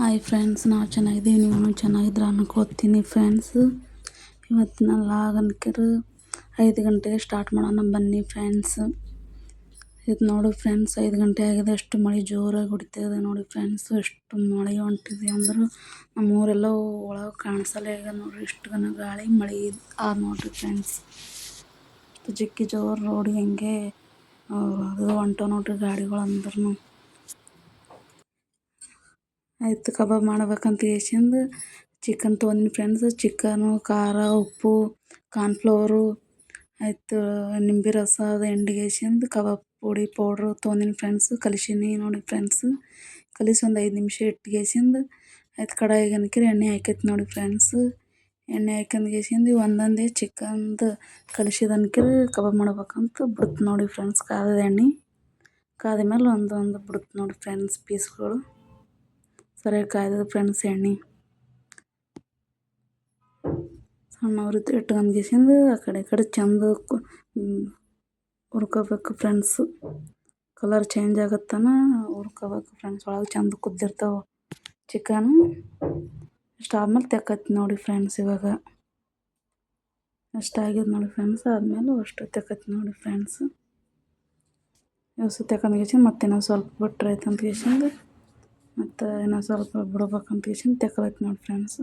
Hi friends ನಾವು ಚೆನ್ನಾಗಿದ್ದೀವಿ ನೀವು ಚೆನ್ನಾಗಿದ್ರೆ ಅನ್ಕೋತೀನಿ ಫ್ರೆಂಡ್ಸ್ ಇವತ್ತಿನ ಲಾಗ್ ಕೇರು ಐದು ಗಂಟೆಗೆ ಸ್ಟಾರ್ಟ್ ಮಾಡೋಣ ಬನ್ನಿ ಫ್ರೆಂಡ್ಸ್ ಇದು ನೋಡಿ ಫ್ರೆಂಡ್ಸ್ ಐದು ಗಂಟೆ ಆಗಿದೆ, ಎಷ್ಟು ಮಳೆ ಜೋರಾಗಿ ಹೊಡಿತಾಯಿದೆ ನೋಡಿ ಫ್ರೆಂಡ್ಸ್ ಎಷ್ಟು ಮಳೆ ಹೊಂಟಿದೆ ಅಂದ್ರೆ ನಮ್ಮೂರೆಲ್ಲ ಒಳಗೆ ಕಾಣಿಸಲ್ಲ ಈಗ ನೋಡಿರಿ, ಇಷ್ಟು ಗನ ಗಾಳಿ, ಮಳೆ ಆ ನೋಡಿರಿ ಫ್ರೆಂಡ್ಸ್ ಜಿಕ್ಕಿ ಜೋರು ರೋಡಿಗೆ ಹೆಂಗೆ ಅದು ಹೊಂಟ ನೋಡ್ರಿ ಗಾಡಿಗಳು ಅಂದ್ರೂ ಆಯ್ತು, ಕಬಾಬ್ ಮಾಡ್ಬೇಕಂತ ಕೇಸಿಂದು ಚಿಕನ್ ತೊಗೊಂಡಿನಿ ಫ್ರೆಂಡ್ಸ್ ಚಿಕನು ಖಾರ, ಉಪ್ಪು ಕಾರ್ನ್ಫ್ಲೋರು ಆಯಿತು, ನಿಂಬೆ ರಸ ಅದು ಎಂಡಿಗೇಸಿಂದು ಕಬಾಬ್ ಪುಡಿ ಪೌಡ್ರು ತೊಗೊಂದಿನಿ ಫ್ರೆಂಡ್ಸ್ ಕಲಿಸೀನಿ ನೋಡಿ ಫ್ರೆಂಡ್ಸ್ ಕಲಿಸಿ ಒಂದು ಐದು ನಿಮಿಷ ಇಟ್ಗೆಸಿಂದು ಆಯ್ತು ಕಡಾಯಿಗೆ ಅನ್ಕಿರಿ ಎಣ್ಣೆ ಹಾಕೈತಿ ನೋಡಿ ಫ್ರೆಂಡ್ಸ್ ಎಣ್ಣೆ ಹಾಕ್ಯಂದ್ಗೇಸಿಂದು ಒಂದೊಂದೇ ಚಿಕನ್ದು ಕಲಿಸಿದ ಅನ್ಕಿರಿ ಕಬಾಬ್ ಮಾಡ್ಬೇಕಂತ ಬಿಡ್ತು ನೋಡಿ ಫ್ರೆಂಡ್ಸ್ ಕಾದ ಎಣ್ಣೆ, ಕಾದ ಮೇಲೆ ಒಂದೊಂದು ಬಿಡ್ತು ನೋಡಿ ಫ್ರೆಂಡ್ಸ್ ಪೀಸ್ಗಳು ಸರಿಯಾಗಿ ಕಾಯ್ದದ ಫ್ರೆಂಡ್ಸ್ ಎಣ್ಣೆ. ಸಣ್ಣ ಸಣ್ಣವ್ರಿದ್ದು ಇಟ್ಕೊಂಡ್ಗೆಸಿಂದು ಆ ಕಡೆ ಈ ಕಡೆ ಚಂದ ಹುರ್ಕೋಬೇಕು ಫ್ರೆಂಡ್ಸು ಕಲರ್ ಚೇಂಜ್ ಆಗತ್ತನ, ಹುರ್ಕೋಬೇಕು ಫ್ರೆಂಡ್ಸ್ ಒಳಗೆ ಚಂದ ಕುದ್ದಿರ್ತಾವೆ ಚಿಕನು ಆದ್ಮೇಲೆ ತೆಕ್ಕತ್ತೆ ನೋಡಿ ಫ್ರೆಂಡ್ಸ್ ಇವಾಗ. ಆಗಿದೆ ನೋಡಿ ಫ್ರೆಂಡ್ಸ್ ಆದಮೇಲೆ ಅಷ್ಟು ತೆಕ್ಕತ್ತೆ ನೋಡಿ ಫ್ರೆಂಡ್ಸ್ ಇವು ತೆಕ್ಕಂದ್ಗೇಸಿ ಮತ್ತೆ ನಾವು ಸ್ವಲ್ಪ ಬಿಟ್ರೆ ಆಯ್ತು ಅಂತ ಮತ್ತು ಇನ್ನೊಂದು ಸ್ವಲ್ಪ ಬಿಡ್ಬೇಕಂತ ಕೇಸಿಂದು ತೆಕ್ಕಲೈತಿ ನೋಡಿ ಫ್ರೆಂಡ್ಸ್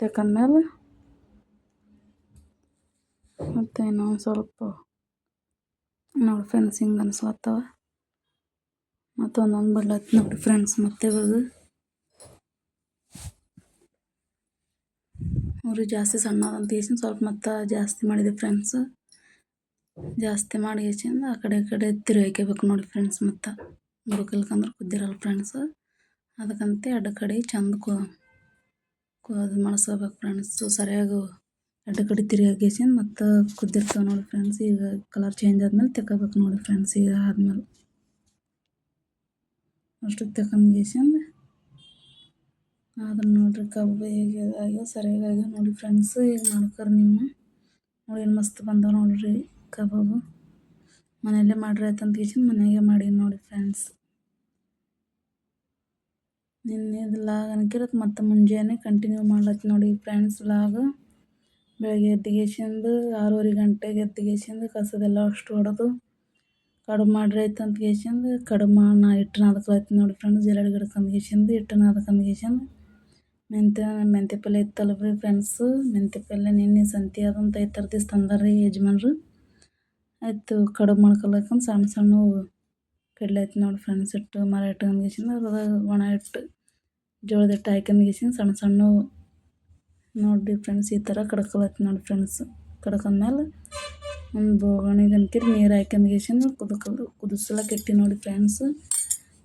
ತೆಕ್ಕಂದ್ಮೇಲೆ ಮತ್ತು ಇನ್ನೊಂದು ಸ್ವಲ್ಪ ನೋಡಿ ಫ್ರೆಂಡ್ಸ್ ಹಿಂಗೆ ಅನ್ಸ್ಲತ್ತವ. ಮತ್ತು ಒಂದೊಂದು ಬಿಡ್ಲತ್ತಿ ನೋಡಿ ಫ್ರೆಂಡ್ಸ್ ಮತ್ತೆ ಇವಾಗ ಅವರು ಜಾಸ್ತಿ ಸಣ್ಣದಂತ ಕೇಸಿಂದ ಸ್ವಲ್ಪ ಮತ್ತೆ ಜಾಸ್ತಿ ಮಾಡಿದೆ ಫ್ರೆಂಡ್ಸ್ ಜಾಸ್ತಿ ಮಾಡಿ ಕೇಸಿಂದ ಆ ಕಡೆ ಕಡೆ ತಿರುಗಾಕ್ಯಬೇಕು ನೋಡಿ ಫ್ರೆಂಡ್ಸ್ ಮತ್ತು. ಬುಡಕಲ್ಕಂದ್ರೆ ಕುದ್ದಿರಲ್ಲ ಫ್ರೆಂಡ್ಸ್ ಅದಕ್ಕಂತೆ ಎರಡು ಕಡೆ ಚಂದ ಕು ಅದು ಫ್ರೆಂಡ್ಸ್ ಫ್ರೆಂಡ್ಸು ಸರಿಯಾಗಿ ಎರಡು ಕಡೆ ತಿರುಗಾಕೇಸಿಂದ ಮತ್ತು ಕುದ್ದಿರ್ತಾವೆ ನೋಡಿ ಫ್ರೆಂಡ್ಸ್ ಈಗ ಕಲರ್ ಚೇಂಜ್ ಆದಮೇಲೆ ತೆಕ್ಕೋಬೇಕು ನೋಡಿ ಫ್ರೆಂಡ್ಸ್ ಈಗ ಆದಮೇಲೆ. ಅಷ್ಟು ತೆಕ್ಕಂದ್ಗೇಸಿಂದ ಆದ್ರೆ ನೋಡಿರಿ ಕಬ್ಬು ಹೇಗೆ ಆಗ್ಯಾವ ಸರಿಯಾಗಿ ಆಗ್ಯಾವ ನೋಡಿ ಫ್ರೆಂಡ್ಸ್ ಈಗ ಮಾಡ್ಕರ್ ನೀವು. ನೋಡಿ ಮಸ್ತ್ ಬಂದವ ನೋಡಿರಿ ಕಬಾಬು ಮನೆಯಲ್ಲೇ ಮಾಡ್ರಿ ಆಯ್ತಂತ ಕೇಸಿಂದ ಮನೆಯಾಗೆ ಮಾಡಿ ನೋಡಿ ಫ್ರೆಂಡ್ಸ್ ನಿನ್ನೆದು ಲಾಗ್ ಅನ್ಕಿರತ್ತೆ ಮತ್ತು ಮುಂಜಾನೆ ಕಂಟಿನ್ಯೂ ಮಾಡ್ಲತ್ತಿ ನೋಡಿ ಫ್ರೆಂಡ್ಸ್ ಲಾಗ್. ಬೆಳಗ್ಗೆ ಎದ್ದಿಗೇಶಂದು ಆರೂವರೆ ಗಂಟೆಗೆ ಎದ್ದಿಗೇಶಂದು ಕಸದೆಲ್ಲ ಅಷ್ಟು ಹೊಡೆದು ಕಡುಬು ಮಾಡ್ರಿ ಆಯ್ತಂತ ಅಂತ ಕೇಸಿಂದು ಕಡುಬು ನಾ ಹಿಟ್ಟು ಅದಕ್ಕೆ ನೋಡಿ ಫ್ರೆಂಡ್ಸ್ ಜರಡಿ ಗಿಡಕಂದು ಕೇಸಿಂದು ಹಿಟ್ಟು ನಾದ್ಕಂದು ಕೇಸಿಂದು ಮೆಂತ್ಯ ಮೆಂತ್ಯ ಪಲ್ಯ ಇತ್ತಲ್ಲ ರೀ ಫ್ರೆಂಡ್ಸು ಮೆಂತ್ಯ ಪಲ್ಯ ನಿನ್ನೆ ಸಂತೆ ಅದಂತ ಐದು ಥರ ದಿವ್ಸ ತಂದಾರ ರೀ ಯಜಮಾನ್ರು. ಆಯಿತು, ಕಡುಬು ಮಾಡ್ಕೊಳಕಂದು ಸಣ್ಣ ಸಣ್ಣ ಕಡಲೆ ಆಯ್ತು ನೋಡಿ ಫ್ರೆಂಡ್ಸ್ ಹಿಟ್ಟು ಮರ ಹಿಟ್ಟು ಕೇಸಿಂದ ಅದ್ರದಾಗ ಒಣ ಹಿಟ್ಟು ಜೋಳದ ಹಿಟ್ಟು ಹಾಕ್ಯಂದು ಕೇಸಿಂದ ಸಣ್ಣ ಸಣ್ಣ ನೋಡಿ ಫ್ರೆಂಡ್ಸ್ ಈ ಥರ ಕಡ್ಕೊಳತ್ತಿ ನೋಡಿ ಫ್ರೆಂಡ್ಸ್ ಕಡ್ಕೊಂಡ್ಮೇಲೆ ಒಂದು ಬೋಗಣಿಗೆ ಅನ್ಕಿರಿ ನೀರು ಹಾಕ್ಯಂದು ಕೇಸಿಂದ ಕುದಕಲು ಕುದಿಸ್ಲಕ್ಕ ಇಟ್ಟು ನೋಡಿ ಫ್ರೆಂಡ್ಸ್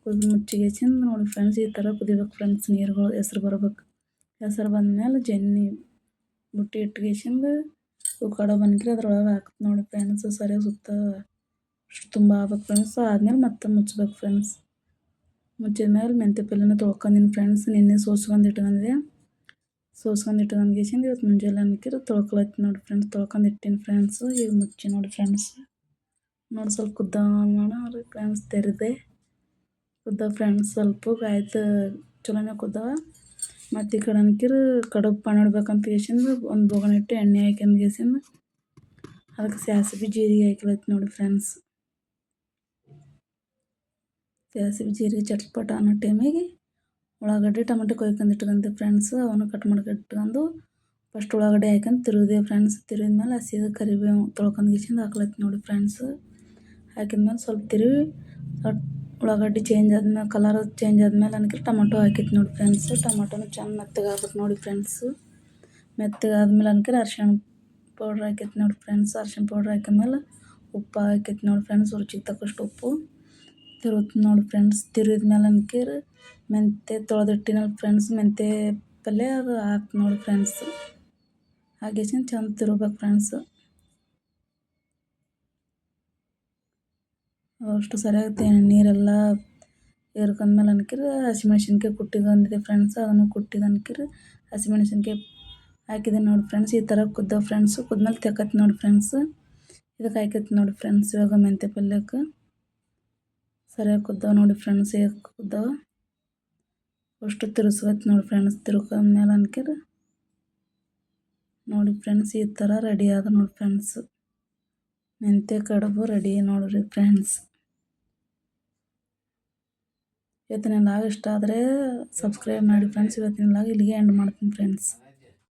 ಕುದಿ ಮುಚ್ಚಿಗೇಸಿಂದ ನೋಡಿ ಫ್ರೆಂಡ್ಸ್ ಈ ಥರ ಕುದಿಬೇಕು ಫ್ರೆಂಡ್ಸ್ ನೀರುಗಳು ಹೆಸ್ರು ಬರ್ಬೇಕು. ಹೆಸ್ರು ಬಂದಮೇಲೆ ಜೆನ್ನಿ ಬುಟ್ಟಿ ಇಟ್ಗೇಸಿಂದ ಕಡುಬು ಅನ್ಕಿರಿ ಅದ್ರೊಳಗೆ ಆಗ್ತದೆ ನೋಡಿ ಫ್ರೆಂಡ್ಸ್ ಸರಿಯಾಗಿ ಸುತ್ತ ಅಷ್ಟು ತುಂಬ ಆಗ್ಬೇಕು ಫ್ರೆಂಡ್ಸ್ ಆದ್ಮೇಲೆ ಮತ್ತೆ ಮುಚ್ಚಬೇಕು ಫ್ರೆಂಡ್ಸ್ ಮುಚ್ಚಿದ ಮೇಲೆ ಮೆಂತ್ಯ ಪಲ್ಯನ ತೊಳ್ಕೊಂಡಿನಿ ಫ್ರೆಂಡ್ಸ್ ನಿನ್ನೆ ಸೋಸ್ಕೊಂಡು ಇಟ್ಕೊಂಡಿದೆ ಸೋಸ್ಕೊಂಡು ಇಟ್ಕೊಂಡು ಕೇಸಿಂದ ಇವತ್ತು ಮುಂಜಾನೆ ಅನ್ಕಿರ ತೊಳ್ಕೊಳತ್ತಿ ನೋಡಿ ಫ್ರೆಂಡ್ಸ್ ತೊಳ್ಕೊಂಡು ಇಟ್ಟಿನಿ ಫ್ರೆಂಡ್ಸ್ ಈಗ ಮುಚ್ಚಿ ನೋಡಿ ಫ್ರೆಂಡ್ಸ್ ನೋಡಿ ಸ್ವಲ್ಪ ಕುದ್ದ ಮಾಡಿ ಫ್ರೆಂಡ್ಸ್ ತೆರೆದೆ. ಕುದ್ದ ಫ್ರೆಂಡ್ಸ್ ಸ್ವಲ್ಪ ಆಯ್ತು. ಚಲೋನೇ ಕುದ್ದವ ಮತ್ತು ಈ ಕಡೆ ಅನ್ಕಿರು ಕಡುಬು ಪಾನ್ ಇಡ್ಬೇಕಂತ ಕೇಸಿಂದ ಒಂದು ಬೋಗಣ ಇಟ್ಟು ಎಣ್ಣೆ ಹಾಕ್ಯಂದು ಕೇಸಿಂದ ಅದಕ್ಕೆ ಸಾಸಿವೆ, ಜೀರಿಗೆ ಹಾಕ್ಲತ್ತಿ ನೋಡಿ ಫ್ರೆಂಡ್ಸ್. ಸಾಸಿವೆ, ಜೀರಿಗೆ ಚಟ್ಪಟ ಅನ್ನೋ ಟೈಮಿಗೆ ಉಳ್ಳಾಗಡ್ಡಿ, ಟೊಮೆಟೊ ಕೊಯ್ಕೊಂಡು ಇಟ್ಕಂತೆ ಫ್ರೆಂಡ್ಸ್, ಅವನ್ನ ಕಟ್ ಮಾಡ್ಕೊಂಡು ಫಸ್ಟ್ ಉಳ್ಳಾಗಡ್ಡಿ ಹಾಕ್ಯಂಡು ತಿರುಗಿದೆ ಫ್ರೆಂಡ್ಸ್. ತಿರುವಿದ ಮೇಲೆ ಹಸಿದು ಕರಿಬೇವು ತೊಳ್ಕೊಂಡು ಗಿಸಿಂದ ಹಾಕ್ಲತ್ತಿ ನೋಡಿ ಫ್ರೆಂಡ್ಸ್. ಹಾಕಿದ್ಮೇಲೆ ಸ್ವಲ್ಪ ತಿರುವಿ ಉಳ್ಳಾಗಡ್ಡಿ ಚೇಂಜ್ ಆದ್ಮೇಲೆ ಕಲರ್ ಚೇಂಜ್ ಆದ್ಮೇಲೆ ಅನ್ಕಿರಿ ಟೊಮೊಟೊ ಹಾಕಿತ್ತು ನೋಡಿ ಫ್ರೆಂಡ್ಸ್ ಟೊಮೊಟೊನು ಚೆಂದ ಮೆತ್ತಗೆ ಆಗ್ಬೇಕು ನೋಡಿ ಫ್ರೆಂಡ್ಸು ಮೆತ್ತಗಾದ್ಮೇಲೆ ಅನ್ಕರೆ ಅರ್ಶಿಣ ಪೌಡ್ರ್ ಹಾಕಿತ್ತು ನೋಡಿ ಫ್ರೆಂಡ್ಸ್ ಅರ್ಶಿಣ ಪೌಡ್ರ್ ಹಾಕಿದ್ಮೇಲೆ ಉಪ್ಪು ಹಾಕಿತ್ತು ನೋಡಿ ಫ್ರೆಂಡ್ಸ್ ರುಚಿಗೆ ತಕ್ಕಷ್ಟು ಉಪ್ಪು ತಿರುವ್ತೀನಿ ನೋಡಿ ಫ್ರೆಂಡ್ಸ್ ತಿರುಗಿದ್ಮೇಲೆ ಅನ್ಕಿರಿ ಮೆಂತ್ಯ ತೊಳೆದಿಟ್ಟಿನಲ್ಲಿ ಫ್ರೆಂಡ್ಸ್ ಮೆಂತ್ಯ ಪಲ್ಯ ಅದು ಹಾಕಿ ನೋಡಿ ಫ್ರೆಂಡ್ಸ್ ಹಾಗೇಸಿಂದ ಚಂದ ತಿರುಗ್ಬೇಕು ಫ್ರೆಂಡ್ಸ್ ಅಷ್ಟು ಸರಿಯಾಗಿ ನೀರೆಲ್ಲ ಹೇರ್ಕೊಂಡ್ಮೇಲೆ ಅನ್ಕಿರ ಹಸಿಮೆಣ್ಸಿನ್ಕಾಯಿ ಕುಟ್ಟಿಕೊಂಡಿದ್ದೆ ಫ್ರೆಂಡ್ಸ್ ಅದನ್ನು ಕುಟ್ಟಿದ್ದು ಅನ್ಕಿರ. ಹಸಿಮೆಣ್ಸಿನ್ಕಾಯಿ ಹಾಕಿದೆ ನೋಡಿ ಫ್ರೆಂಡ್ಸ್ ಈ ಥರ ಕುದ್ದಾವ ಫ್ರೆಂಡ್ಸು ಕುದ್ಮೇಲೆ ತೆಕ್ಕತ್ ನೋಡಿ ಫ್ರೆಂಡ್ಸ್ ಇದಕ್ಕೆ ಹಾಕೈತಿ ನೋಡಿ ಫ್ರೆಂಡ್ಸ್ ಇವಾಗ ಮೆಂತ್ಯ ಪಲ್ಯಕ್ಕೆ ಸರಿಯಾಗಿ ಕುದ್ದವ ನೋಡಿ ಫ್ರೆಂಡ್ಸ್ ಹೇಗೆ ಕುದ್ದವ? ಅಷ್ಟು ತಿರ್ಸ್ಬೇಕು ನೋಡಿ ಫ್ರೆಂಡ್ಸ್ ತಿರ್ಕೊಂಡ್ಮೇಲೆ ಅನ್ಕಿರ. ನೋಡಿ ಫ್ರೆಂಡ್ಸ್ ಈ ಥರ ರೆಡಿ ಆದ ನೋಡಿ ಫ್ರೆಂಡ್ಸ್ ಮೆಂತ್ಯ ಕಡುಬು ರೆಡಿ ನೋಡಿರಿ ಫ್ರೆಂಡ್ಸ್ ಇವತ್ತಿನ ಲಾಗ್ ಇಷ್ಟ ಆದರೆ ಸಬ್ಸ್ಕ್ರೈಬ್ ಮಾಡಿ ಫ್ರೆಂಡ್ಸ್ ಇವತ್ತಿನ ಲಾಗ್ ಇಲ್ಲಿಗೆ ಎಂಡ್ ಮಾಡ್ತೀನಿ ಫ್ರೆಂಡ್ಸ್